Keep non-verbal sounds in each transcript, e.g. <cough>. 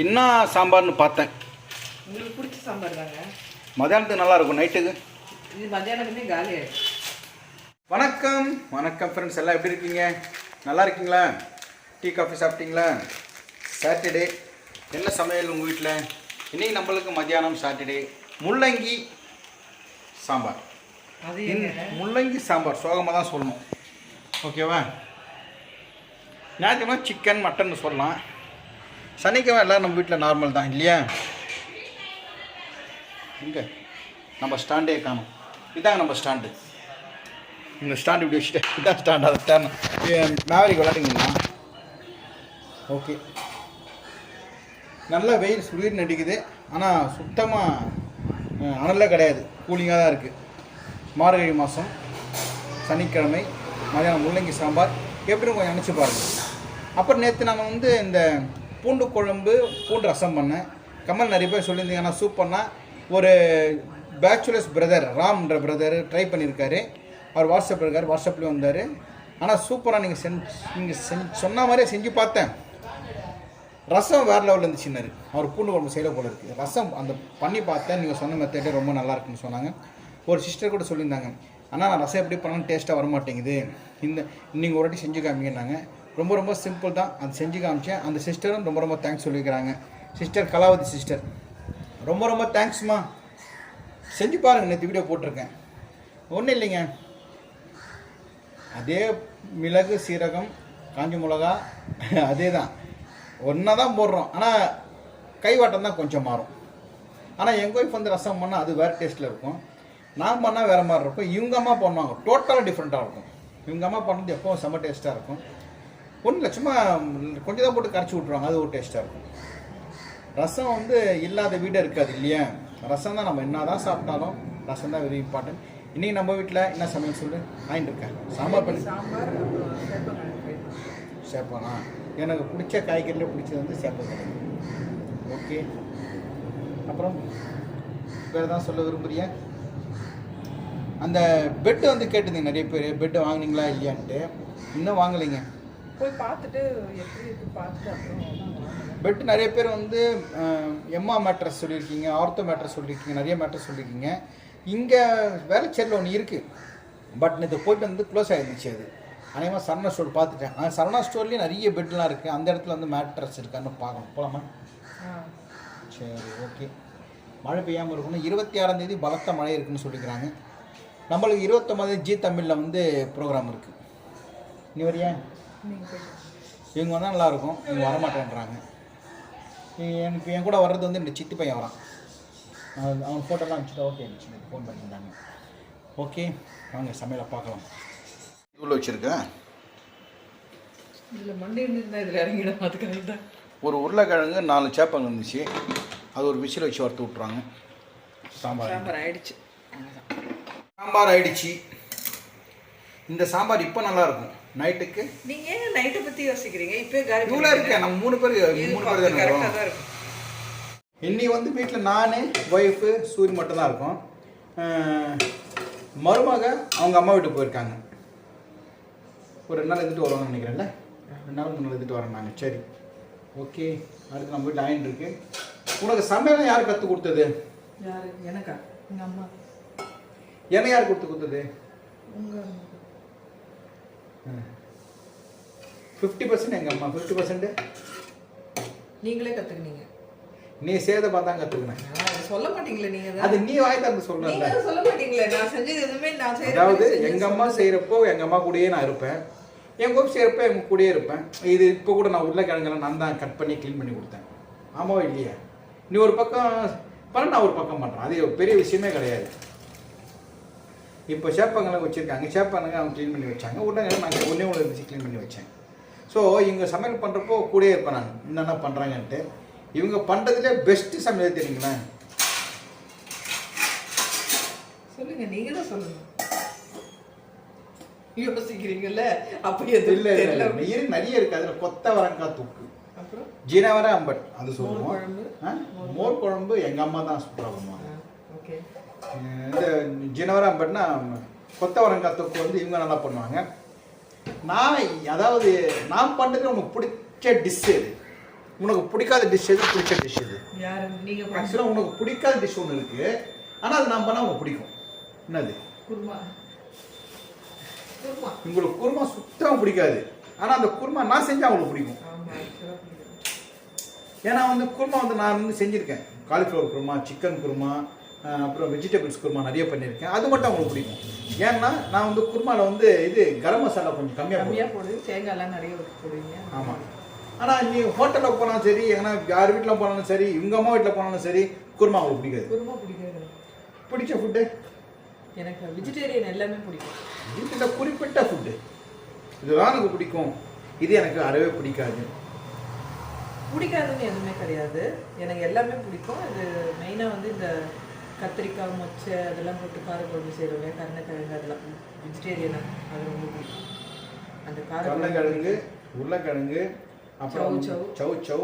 என்ன சாம்பார்னு பார்த்தேன். உங்களுக்கு பிடிச்ச சாம்பார் தாங்க. மதியானத்துக்கு நல்லா இருக்கும் நைட்டுக்கு? இது மத்தியானத்துமே காலி வணக்கம். வணக்கம் ஃப்ரெண்ட்ஸ் எல்லாம் எப்படி இருக்கீங்க? நல்லா இருக்கீங்களா? டீ காஃபி சாப்பிட்டீங்களா? சாட்டர்டே என்ன சமையல் உங்கள் வீட்டில் இன்னைக்கு நம்மளுக்கு மத்தியானம் சாட்டர்டே முள்ளங்கி சாம்பார். முள்ளங்கி சாம்பார். சோகமாக தான் சொல்லணும். ஓகேவா ஞாயிற்றுக்கிழமை சிக்கன் மட்டன் சொல்லலாம். சனிக்கிழமை எல்லாரும் நம்ம வீட்டில் நார்மல் தான் இல்லையா? இங்கே நம்ம ஸ்டாண்டே காணும். இதாங்க நம்ம ஸ்டாண்டு இந்த ஸ்டாண்டு இப்படி வச்சுட்டு இதான் ஸ்டாண்ட் அதை ஸ்டாண்ட் மேவரிக் விளாட்டிங்களா ஓகே நல்ல வெயில் சுளிர் நடிக்குது ஆனால் சுத்தமாக அனலே கிடையாது. கூலிங்காக தான் இருக்குது மார்கழி மாதம் சனிக்கிழமை மதியானம் முள்ளங்கி சாம்பார். எப்படின்னு கொஞ்சம் நினச்சி பாருங்கள் அப்புறம் நேற்று நம்ம வந்து இந்த பூண்டு குழம்பு பூண்டு ரசம் பண்ணேன். கமல் நிறைய பேர் சொல்லியிருந்தீங்க ஆனால் சூப் பண்ணால் ஒரு பேச்சுலர்ஸ் பிரதர் ராம்ன்ற பிரதர் ட்ரை பண்ணியிருக்காரு. அவர் வாட்ஸ்அப் இருக்கார் வாட்ஸ்அப்லேயும் வந்தார். ஆனால் சூப்பராக நீங்கள் செஞ் நீங்கள் செஞ்சு சொன்ன மாதிரியே செஞ்சு பார்த்தேன். ரசம் வேறு லெவலில் இருந்துச்சுன்னாரு அவர் பூண்டு குழம்பு செய்யல போல இருக்குது ரசம் அந்த பண்ணி பார்த்தேன். நீங்கள் சொன்ன மெத்தடே ரொம்ப நல்லா இருக்குன்னு சொன்னாங்க. ஒரு சிஸ்டர் கூட சொல்லியிருந்தாங்க. ஆனால் நான் ரசம் எப்படி பண்ணாலும் டேஸ்ட்டாக வர மாட்டேங்குது இந்த நீங்கள் ஒரு வாட்டி செஞ்சு காமிங்கன்னாங்க. ரொம்ப ரொம்ப சிம்பிள் தான். அது செஞ்சு காமிச்சேன். அந்த சிஸ்டரும் ரொம்ப ரொம்ப தேங்க்ஸ் சொல்லியிருக்கிறாங்க சிஸ்டர் கலாவதி சிஸ்டர் ரொம்ப ரொம்ப தேங்க்ஸ்மா செஞ்சு பாருங்கள் நேற்று வீடியோ போட்டிருக்கேன். ஒன்றும் இல்லைங்க. அதே மிளகு சீரகம் காஞ்சி மிளகா அதே தான் ஒன்றா தான் போடுறோம். ஆனால் கைவாட்டம் தான் கொஞ்சம் மாறும். ஆனால் எங்கள் ஒய்ஃப் வந்து ரசம் பண்ணால் அது வேறு டேஸ்ட்டில் இருக்கும். நான் பண்ணால் வேறு மாதிரி இருக்கும். இவங்க அம்மா பண்ணுவாங்க. டோட்டலாக டிஃப்ரெண்ட்டாக இருக்கும். இவங்க அம்மா பண்ணது எப்போவும் செம்ம டேஸ்ட்டாக இருக்கும். ஒன்றும் இல்லை சும்மா கொஞ்சம் தான் போட்டு கரைச்சி விட்ருவாங்க அது ஒரு டேஸ்ட்டாக இருக்கும். ரசம் வந்து இல்லாத வீடு இருக்காது இல்லையா? ரசம் தான் நம்ம என்ன தான் சாப்பிட்டாலும் ரசம் தான் வெரி இம்பார்ட்டன்ட் இன்றைக்கி நம்ம வீட்டில் என்ன சமையல் சொல்லு? வாங்கிட்டு இருக்கேன். சாம்பார் பண்ணி. சாம்பார். சேப்பானா? எனக்கு பிடிச்ச காய்கறியில் பிடிச்சது வந்து சேப்பக்கிழங்கு ஓகே. அப்புறம் வேறு தான் சொல்ல விரும்புறியா அந்த பெட்டு வந்து கேட்டிருந்தீங்க நிறைய பேர். பெட்டு வாங்குனீங்களா இல்லையான்ட்டு. இன்னும் வாங்கலைங்க. போய் பார்த்துட்டு எப்படி இருக்கு பார்த்துட்டு அப்புறம். பெட் நிறைய பேர் வந்து எம்மா மேட்ரஸ் சொல்லியிருக்கீங்க ஆர்த்தோ மேட்ரஸ் சொல்லியிருக்கீங்க நிறைய மேட்ரஸ் சொல்லியிருக்கீங்க. இங்கே வேலைச்சேரில் ஒன்று இருக்குது பட் நேற்று போயிட்டு வந்து க்ளோஸ் ஆகிருந்துச்சு அது. அநேகமாக சரணா ஸ்டோர் பார்த்துட்டேன். ஆனால் சரணா ஸ்டோர்லேயும் நிறைய பெட்லாம் இருக்குது அந்த இடத்துல வந்து மேட்ரஸ் இருக்கான்னு பார்க்கணும். போகலாமா சரி ஓகே மழை பெய்யாமல் இருக்கணும். இருபத்தி ஆறாம் தேதி பலத்த மழை இருக்குன்னு சொல்லிக்கிறாங்க. நம்மளுக்கு இருபத்தொம்பது ஜி தமிழில் வந்து ப்ரோக்ராம் இருக்குது நீ வரியா? இவங்க வந்தால் நல்லாயிருக்கும். இவங்க வரமாட்டேன்றாங்க. எனக்கு என் கூட வர்றது வந்து இந்த சித்தி பையன் வரான் அவன் ஃபோட்டோலாம் அனுப்பிச்சிட்டு ஓகே இருந்துச்சு ஃபோன் பண்ணியிருந்தாங்க. ஓகே வாங்க சமையலை பார்க்கலாம். இவ்வளோ வச்சுருக்கேன். இதில் மண்டை இருந்தால் இதில் இறங்கிடும் அதுக்காக தான் ஒரு உருளைக்கிழங்கு நாலு சேப்பங்க இருந்துச்சு. அது ஒரு விசில் வச்சு வறுத்து விட்றாங்க சாம்பார் சாம்பார் ஆயிடுச்சு. சாம்பார் ஆயிடுச்சு. இந்த சாம்பார் இப்போ நல்லா இருக்கும் நைட்டுக்கு நீங்கள் ஏன் நைட்டை பற்றி யோசிக்கிறீங்க? இப்போயே காலி இவ்வளோ இருக்கேன் நம்ம மூணு பேர் மூணு பேர் தானே இருக்கோம். இன்னைக்கு வந்து வீட்டில் நான் ஒய்ஃபு சூரி மட்டும்தான் இருக்கோம். மருமக அவங்க அம்மா வீட்டுக்கு போயிருக்காங்க. ஒரு ரெண்டு நாள் இருந்துட்டு வருவாங்கன்னு நினைக்கிறேன்ல? ரெண்டு நாள் மூணு நாள் இருந்துட்டு வரேன் நாங்கள் சரி. ஓகே. அடுத்து நம்ம வீட்டில் ஆயின் இருக்கு. உனக்கு சமையலாம் யார் கற்றுக் கொடுத்தது? யாரு? எனக்கா? எங்கள் அம்மா? என்ன யார் கொடுத்து கொடுத்தது? உங்கள் ஃபிஃப்டி பர்சன்ட் எங்கள் அம்மா? Fifty percent? நீங்களே கற்றுக்குனீங்க நீ சேத பார்த்தா கற்றுக்கினேன் சொல்ல மாட்டீங்களே நீங்கள் அது? நீ வாய் சொல்கிறல்ல நீங்க சொல்ல மாட்டீங்களே. நான் செஞ்சது எதுவுமே நான் செய்யற அதாவது எங்கள் அம்மா செய்கிறப்போ எங்கள் அம்மா கூடயே நான் இருப்பேன். என் கோப் செய்கிறப்ப எங்கள் கூடயே இருப்பேன். இது இப்போ கூட நான் உருளைக்கிழங்கெல்லாம் நான் தான் கட் பண்ணி க்ளீன் பண்ணி கொடுத்தேன். ஆமாவா இல்லையா? நீ ஒரு பக்கம் பண்ண நான் ஒரு பக்கம் பண்ணுறேன் அது பெரிய விஷயமே கிடையாது. இப்போ சேப்பங்கெல்லாம் வச்சுருக்காங்க. சேப்பங்க அவங்க க்ளீன் பண்ணி வச்சாங்க. உருளைக்கிழங்கு நாங்கள் ஒன்றே ஒன்று இருந்துச்சு க்ளீன் பண்ணி வச்சேன். ஸோ இவங்க சமையல் பண்ணுறப்போ கூடயே இருப்பேன் நான். என்னென்ன பண்ணுறாங்கன்ட்டு இவங்க பண்ணுறதுலே பெஸ்ட்டு சமையல் தெரியுங்களேன் சொல்லுங்க நீங்க தான் சொல்லுங்க யோசிக்கிறீங்கல்ல? அப்ப எது இல்லை இல்லை இரு நிறைய இருக்குது அதில் கொத்தவரங்காய் தூக்கு. ஜீனவர அம்பட். அது சொல்லுவோம்? மோர் குழம்பு? எங்கள் அம்மா தான் சூப்பராக பண்ணுவாங்க ஓகே. இந்த ஜீனவர அம்பட்னா கொத்தவரங்காய் தொக்கு வந்து இவங்க நல்லா பண்ணுவாங்க. நான் அதாவது நான் பண்ணுறது உனக்கு பிடிச்ச டிஷ் இது உனக்கு பிடிக்காத டிஷ் எது? பிடிச்ச டிஷ் எது? பண்ண. ஆக்சுவலாக உனக்கு பிடிக்காத டிஷ் ஒன்று இருக்கு. ஆனால் அது நான் பண்ணால் உனக்கு பிடிக்கும். என்னது? குருமா. உங்களுக்கு குருமா சுத்தமாக பிடிக்காது. ஆனால் அந்த குருமா நான் செஞ்சால் உங்களுக்கு பிடிக்கும். ஏன்னா வந்து குருமா வந்து நான் வந்து செஞ்சுருக்கேன். காலிஃப்ளவர் குருமா சிக்கன் குருமா அப்புறம் வெஜிடபிள்ஸ் குருமா நிறைய பண்ணியிருக்கேன். அது மட்டும் அவங்களுக்கு பிடிக்கும். ஏன்னா நான் வந்து குருமாவில் வந்து இது கரம் மசாலா கொஞ்சம் கம்மியாக கம்மியா போடுது தேங்காய் எல்லாம் நிறைய போடுவீங்க. ஆமாம் ஆனால் நீ ஹோட்டலில் போனாலும் சரி எங்கன்னா யார் வீட்டில் போனாலும் சரி இவங்க அம்மா வீட்டில் போனாலும் சரி குருமா அவங்களுக்கு பிடிக்காது. குருமா பிடிக்காது. பிடிச்ச ஃபுட்டு எனக்கு வெஜிடேரியன் எல்லாமே பிடிக்கும். வீட்டில் குறிப்பிட்ட ஃபுட்டு இதுதான் எனக்கு பிடிக்கும். இது எனக்கு அறவே பிடிக்காது. பிடிக்காதுன்னு எதுவுமே கிடையாது. எனக்கு எல்லாமே பிடிக்கும். இது மெயினாக வந்து இந்த கத்திரிக்காய் மொச்சை அதெல்லாம் போட்டு காரக்குழம்பு செய்கிறவங்க கருணக்கிழங்கு அதெல்லாம். வெஜிடேரியனாக அது ரொம்ப பிடிக்கும். அந்த கருணக்கிழங்கு உருளைக்கிழங்கு அப்புறம் சௌ சௌ. சௌ சௌ.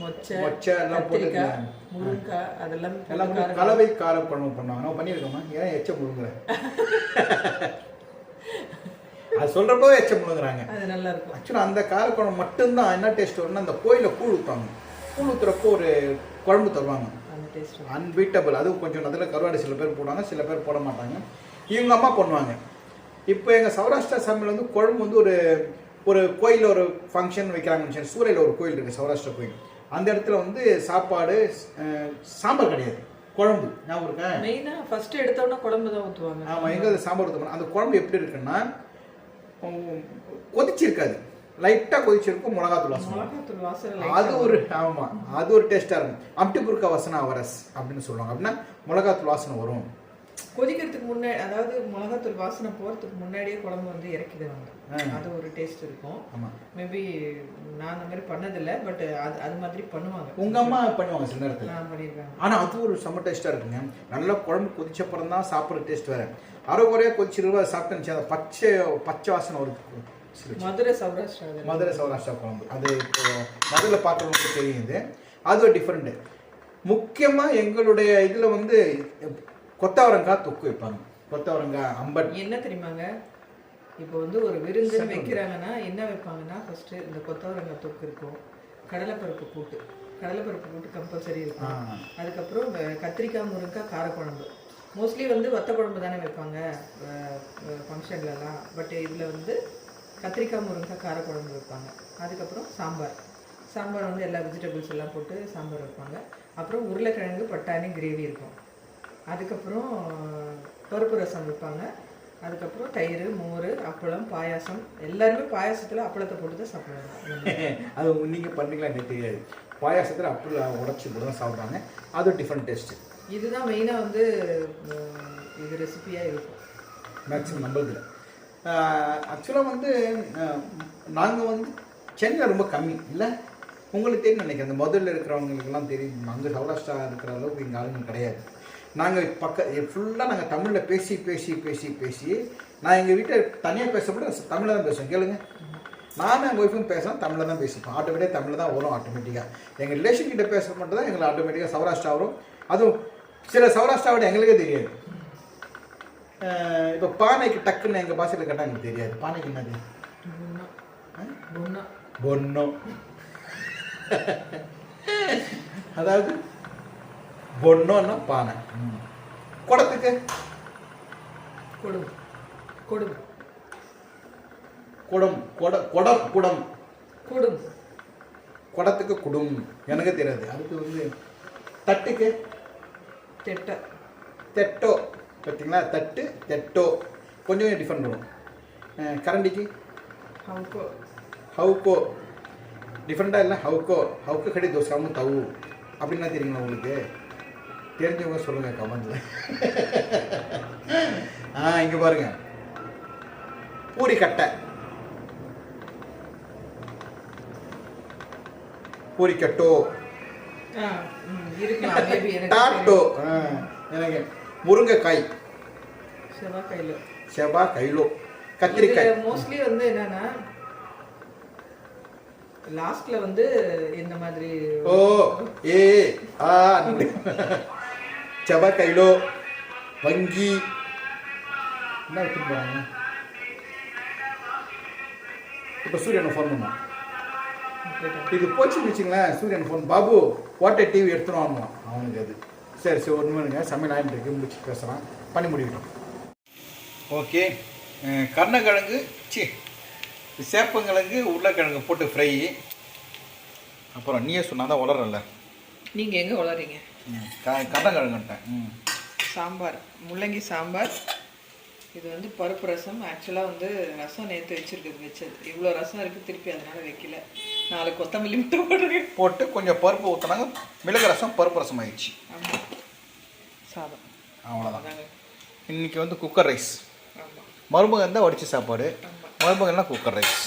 மொச்சை மொச்சை எல்லாம் போட்டு முருங்கைக்காய் அதெல்லாம் எல்லாம் காரக்குழம்பு. கலவை கார குழம்பு பண்ணுவாங்க. நான் பண்ணியிருக்கோமா ஏன் எச்ச முழுங்குற <laughs> அது சொல்கிறப்போ எச்ச முழுங்குறாங்க. அது நல்லா இருக்கும். ஆக்சுவலாக அந்த காரக்குழம்பு மட்டும்தான் என்ன டேஸ்ட் வரும்னா அந்த கோயிலில் கூழ் ஊற்றுவாங்க கூழ் ஊற்றுறப்போ ஒரு குழம்பு தருவாங்க. அன்பீட்டபிள் அதுவும் கொஞ்சம் அதில் கருவாடு சில பேர் போடுவாங்க சில பேர் போட மாட்டாங்க. இவங்க அம்மா பண்ணுவாங்க. இப்போ எங்கள் சௌராஷ்டிரா சமையல் வந்து குழம்பு வந்து ஒரு ஒரு கோயிலில் ஒரு ஃபங்க்ஷன் வைக்கிறாங்கன்னு வச்சுக்கோங்க. சூறையில் ஒரு கோயில் இருக்குது சௌராஷ்டிரா கோயில். அந்த இடத்துல வந்து சாப்பாடு சாம்பார் கிடையாது. குழம்பு. ஞாபகம் இருக்கா? மெயினாக ஃபர்ஸ்ட் எடுத்தோடனே குழம்பு தான் ஊற்றுவாங்க ஆமாம் எங்கே சாம்பார் ஊற்றுவோம் அந்த குழம்பு எப்படி இருக்குன்னா கொதிச்சிருக்காது லைட்டாக கொதிச்சிருக்கும் மிளகாத்தூள் வாசனை. அது ஒரு ஆமாம் அது ஒரு டேஸ்ட்டாக இருக்கும். அம்டி புருக்க வாசனை அவரஸ் அப்படின்னு சொல்லுவாங்க. அப்படின்னா மிளகாத்தூள் வாசனை வரும். கொதிக்கிறதுக்கு முன்னாடி அதாவது மிளகாத்தூள் வாசனை போகிறதுக்கு முன்னாடியே குழம்பு வந்து இறக்கிடுவாங்க. அது ஒரு டேஸ்ட் இருக்கும். ஆமாம் மேபி நான் அந்த மாதிரி பண்ணதில்லை பட் அது அது மாதிரி பண்ணுவாங்க. உங்கள் அம்மா பண்ணுவாங்க சில நேரத்தில். நான் பண்ணியிருக்கேன். ஆனால் அது ஒரு செம்ம டேஸ்ட்டாக இருக்குங்க. நல்லா குழம்பு கொதிச்சப்புறம் தான் சாப்பிட்ற டேஸ்ட் வேறு. அரைக்குறையாக கொதிச்சிருவா சாப்பிட்டு அந்த பச்சை பச்சை வாசனை வருது. சில மதுரை சௌராஷ்டிரா மதுரை சௌராஷ்டிரா குழம்பு. அது இப்போ மதுரையில் பார்க்குறவங்களுக்கு தெரியும் இது அது டிஃப்ரெண்ட்டு முக்கியமாக எங்களுடைய இதில் வந்து கொத்தவரங்காய் தொக்கு வைப்பாங்க. கொத்தவரங்காய் அம்பட். என்ன தெரியுமாங்க? இப்போ வந்து ஒரு விருந்துன்னு வைக்கிறாங்கன்னா என்ன வைப்பாங்கன்னா ஃபர்ஸ்ட் இந்த கொத்தவரங்காய் தொக்கு இருக்கும். கடலைப்பருப்பு கூட்டு. கடலைப்பருப்பு கூட்டு கம்பல்சரி இருக்கும். அதுக்கப்புறம் கத்திரிக்காய் முருங்கைக்காய் காரக்குழம்பு. மோஸ்ட்லி வந்து வத்த குழம்பு தானே வைப்பாங்க ஃபங்க்ஷன்லலாம் பட் இதில் வந்து கத்திரிக்காய் முருங்கைக்காய் காரக்குழம்பு வைப்பாங்க. அதுக்கப்புறம் சாம்பார். சாம்பார் வந்து எல்லா வெஜிடபிள்ஸ் எல்லாம் போட்டு சாம்பார் வைப்பாங்க. அப்புறம் உருளைக்கிழங்கு பட்டாணி கிரேவி இருக்கும். அதுக்கப்புறம் பருப்பு ரசம் வைப்பாங்க. அதுக்கப்புறம் தயிர் மோர் அப்பளம் பாயாசம். எல்லாருமே பாயாசத்தில் அப்பளத்தை போட்டு தான் <laughs> சாப்பிடுவாங்க. அது நீங்கள் பண்ணுறீங்களா எனக்கு தெரியாது. பாயாசத்தில் அப்படி உடச்சி கூட தான் சாப்பிட்றாங்க அது டிஃப்ரெண்ட் டேஸ்ட்டு இதுதான் மெயினாக வந்து இது ரெசிபியாக இருக்கும். மேக்ஸிமம் நம்மளதில் ஆக்சுவலாக வந்து நாங்கள் வந்து சென்னை ரொம்ப கம்மி. இல்லை? உங்களுக்கு தெரியும் நினைக்கிறேன். அந்த முதல்ல இருக்கிறவங்களுக்கெல்லாம் தெரியும். அங்கே சௌராஷ்டிரா இருக்கிற அளவுக்கு இங்கே ஆளுங்க கிடையாது. நாங்கள் பக்க ஃபுல்லாக நாங்கள் தமிழில் பேசி பேசி பேசி பேசி நான் எங்கள் வீட்டை தனியாக பேசப்பட தமிழில் தான் பேசுவேன். கேளுங்க. நானும் எங்கள் ஒய்ஃபும் பேசுகிறோம் தமிழில் தான் பேசிப்போம். ஆட்டோமேட்டிக்காக தமிழில் தான் வரும் ஆட்டோமேட்டிக்காக எங்கள் ரிலேஷன் கிட்ட பேச மட்டும் தான் எங்களுக்கு ஆட்டோமேட்டிக்காக சௌராஷ்டிரா வரும். அதுவும் சில சௌராஷ்டிராவோட எங்களுக்கே தெரியாது. இப்போ பானைக்கு டக்குன்னு எங்கள் பாஷையில் கேட்டால் எனக்கு தெரியாது. பானைக்கு என்னது? பொன்னோ அதாவது பொன்னோன்னா பானை. குடத்துக்கு? கொடும். கொடும். குடம். குட குடம் குடம். கொடும். குடத்துக்கு குடும். எனக்கு தெரியாது. அடுத்து வந்து தட்டுக்கு? தெட்டை. தெட்டோ. பார்த்தீங்களா தட்டு தெட்டோ. கொஞ்சம் டிஃப்ரெண்ட் வரும். கரண்டிக்கு? ஹவுக்கோ. ஹவுக்கோ. டிஃப்ரெண்ட்டாக இல்லை ஹவுக்கோ. ஹவுக்கு கடி தோசாமும் தவு. அப்படின்னா தெரியுங்களா உங்களுக்கு? தெரிஞ்சவங்க சொல்லுங்கள் கமெண்ட்டில் ஆ இங்கே பாருங்க. பூரி கட்டை. பூரி கட்டோ. டாட்டோ. எனக்கு முருங்கைக்காய். செவ்வா கைலோ கத்திரிக்காய். மோஸ்ட்லி வந்து என்னன்னா லாஸ்ட்ல வந்து இந்த மாதிரி ஓ ஏ ஆ செவ்வா கைலோ வங்கி. என்ன போறாங்க? இப்போ சூரியனை ஃபோன் போயிட்டு இது போச்சுன்னு வச்சுங்களேன் சூரியன் ஃபோன் பாபு ஓட்டை டிவி எடுத்துன்னு வரணும் அவனுக்கு அது. சரி சரி ஒரு நிமிடங்க சமையல் ஆயிட்டு இருக்கு. முடிச்சு பேசலாம் பண்ணி முடிக்கட்டும். ஓகே. கருணக்கிழங்கு சி சேப்பங்கிழங்கு உருளைக்கிழங்கு போட்டு ஃப்ரை அப்புறம் நீயே சொன்னால் தான் வளரல நீங்கள் எங்கே வளரீங்க கருணக்கிழங்குன்ட்டேன் ம். சாம்பார். முள்ளங்கி சாம்பார். இது வந்து பருப்பு ரசம். ஆக்சுவலாக வந்து ரசம் நேற்று வச்சிருக்குது வச்சது. இவ்வளோ ரசம் இருக்குது திருப்பி அதனால வைக்கல. நாலு கொத்தமல்லி மட்டும் போடுறேன் போட்டு கொஞ்சம் பருப்பு ஊற்றினாங்க மிளகு ரசம் பருப்பு ரசம் ஆயிடுச்சு. ஆமாம் சாதம். அவ்வளோதான் அதாங்க. இன்றைக்கி வந்து குக்கர் ரைஸ் மருமகன் தான் வடிச்சு சாப்பாடு. மருமகன்லாம் குக்கர் ரைஸ்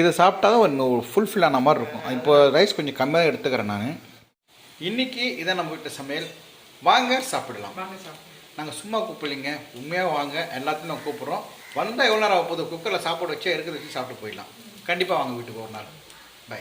இது சாப்பிட்டா தான் ஒரு ஃபுல்ஃபில் ஆன மாதிரி இருக்கும். இப்போ ரைஸ் கொஞ்சம் கம்மியாக எடுத்துக்கிறேன் நான். இன்னைக்கு இதான் நம்ம வீட்டு சமையல். வாங்க சாப்பிடலாம். நாங்கள் சும்மா கூப்பிடலிங்க. உண்மையாக வாங்க. எல்லாத்தையும் நான் கூப்பிட்றோம். வந்தால் எவ்வளோ நேரம் ஆக போகுது? குக்கரில் சாப்பாடு வச்சா இருக்கிறத வச்சு சாப்பிட்டு போயிடலாம். கண்டிப்பாக வாங்க வீட்டுக்கு ஒரு நாள். பை